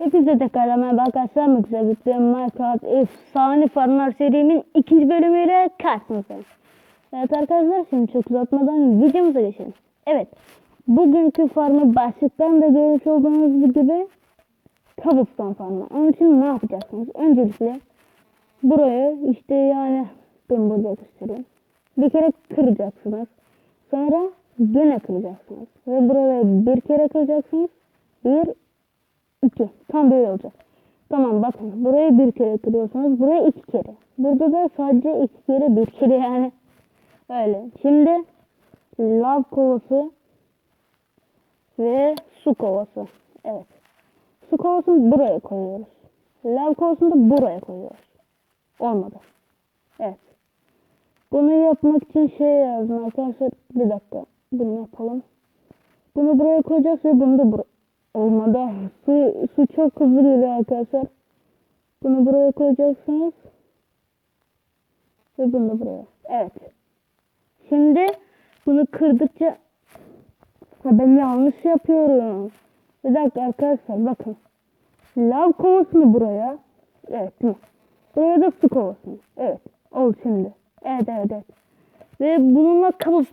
Hepinize tekrardan merhaba arkadaşlar. Mükse Güçlü Minecraft Efsane Farmlar serimin ikinci bölümüyle karşınızdayım. Evet arkadaşlar şimdi çok uzatmadan videomuza geçelim. Evet. Bugünkü farmı başlıktan da görmüş olduğunuz gibi kabustan farmı. Onun için ne yapacaksınız? Öncelikle burayı işte yani ben burada göstereyim. Bir kere kıracaksınız. Sonra gene kıracaksınız. Ve burayı bir kere kıracaksınız. Bir, 2. Tam böyle olacak. Tamam bakın burayı bir kere kırıyorsunuz. Burayı iki kere. Burada da sadece iki kere bir kere yani. Öyle. Şimdi lav kovası ve su kovası. Evet. Su kovasını buraya koyuyoruz. Lav kovasını da buraya koyuyoruz. Olmadı. Evet. Bunu yapmak için şey yazdım arkadaşlar. Bir dakika. Bunu yapalım. Bunu buraya koyacağız ve bunu da buraya. Olmadı. Su, su çok hızlı geliyor arkadaşlar. Bunu buraya koyacaksınız. Ve bunu da buraya. Evet. Şimdi bunu kırdıkça ben yanlış yapıyorum. Bir dakika arkadaşlar bakın. Lav kovasını buraya. Evet. bu. Buraya da su kovasını. Evet. Oldu şimdi. Evet evet evet. Ve bununla kabus